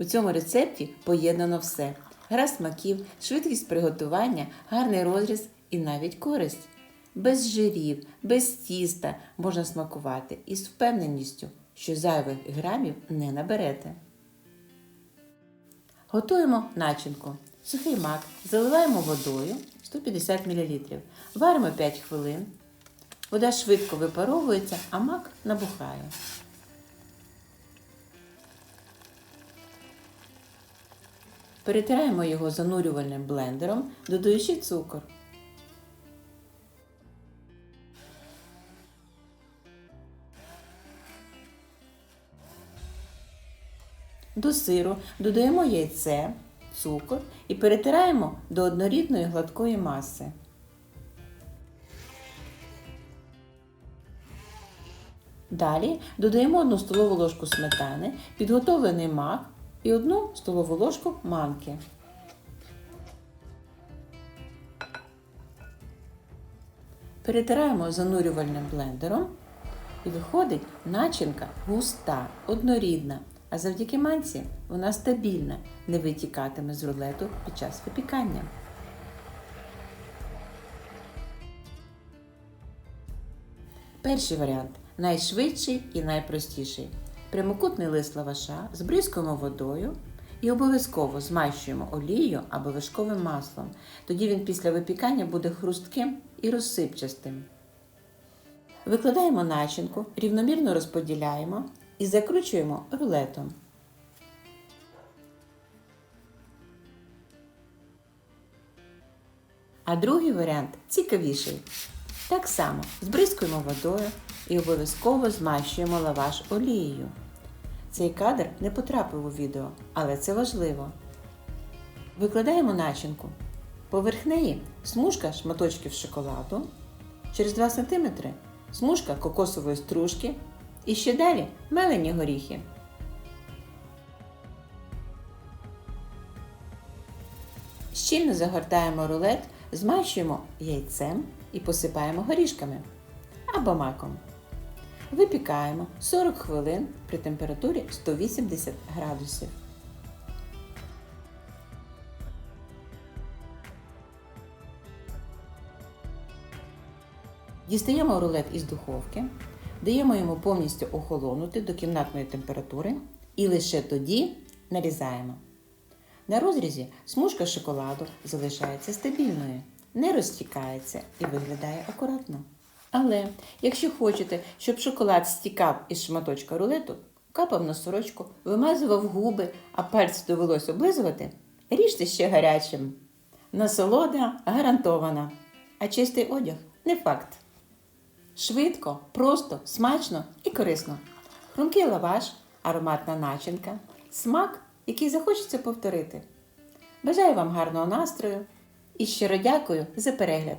У цьому рецепті поєднано все: гра смаків, швидкість приготування, гарний розріз і навіть користь. Без жирів, без тіста можна смакувати із впевненістю, що зайвих грамів не наберете. Готуємо начинку. Сухий мак заливаємо водою 150 мл. Варимо 5 хвилин. Вода швидко випаровується, а мак набухає. Перетираємо його занурювальним блендером, додаючи цукор. До сиру додаємо яйце, цукор і перетираємо до однорідної гладкої маси. Далі додаємо 1 столову ложку сметани, підготовлений мак і 1 столову ложку манки. Перетираємо занурювальним блендером і виходить начинка густа, однорідна, а завдяки манці вона стабільна, не витікатиме з рулету під час випікання. Перший варіант найшвидший і найпростіший. Прямокутний лист лаваша збризкуємо водою і обов'язково змащуємо олією або вишковим маслом. Тоді він після випікання буде хрустким і розсипчастим. Викладаємо начинку, рівномірно розподіляємо і закручуємо рулетом. А другий варіант цікавіший. Так само збризкуємо водою і обов'язково змащуємо лаваш олією. Цей кадр не потрапив у відео, але це важливо. Викладаємо начинку. Поверх неї смужка шматочків шоколаду, через 2 см смужка кокосової стружки і ще далі мелені горіхи. Щільно загортаємо рулет, змащуємо яйцем і посипаємо горішками або маком. Випікаємо 40 хвилин при температурі 180 градусів. Дістаємо рулет із духовки, даємо йому повністю охолонути до кімнатної температури і лише тоді нарізаємо. На розрізі смужка шоколаду залишається стабільною, не розтікається і виглядає акуратно. Але якщо хочете, щоб шоколад стікав із шматочка рулету, капав на сорочку, вимазував губи, а пальці довелось облизувати, ріжте ще гарячим. Насолода гарантована, а чистий одяг не факт. Швидко, просто, смачно і корисно. Хрумкий лаваш, ароматна начинка, смак, який захочеться повторити. Бажаю вам гарного настрою і щиро дякую за перегляд!